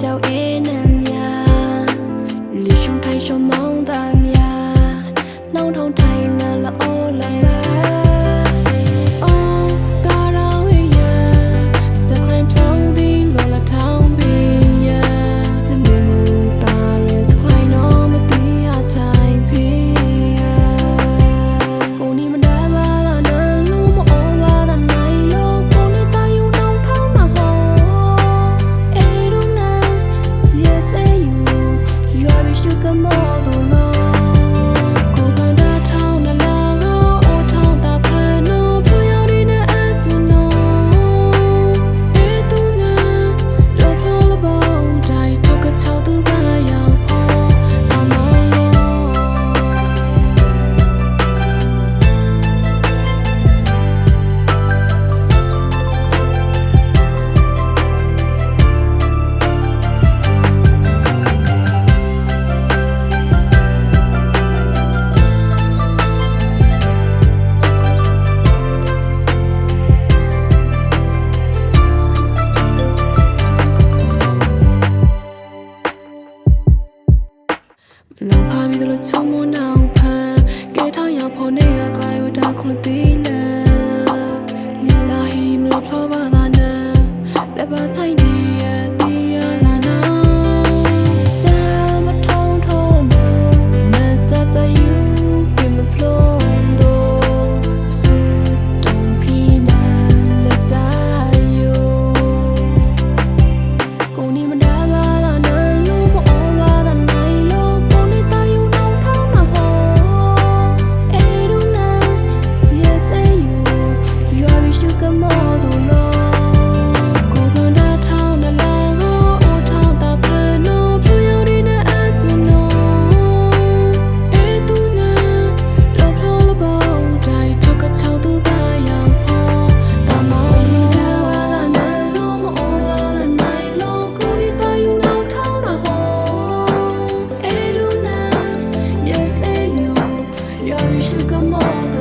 เจ้าเอง Kokomo လို့ချုံမနောင်ဖန်ကဲထောင်ရဖို့နေရကလာရတာခုန်တီးလဲလီလာဟီမလို့ဖလောပါ sugar more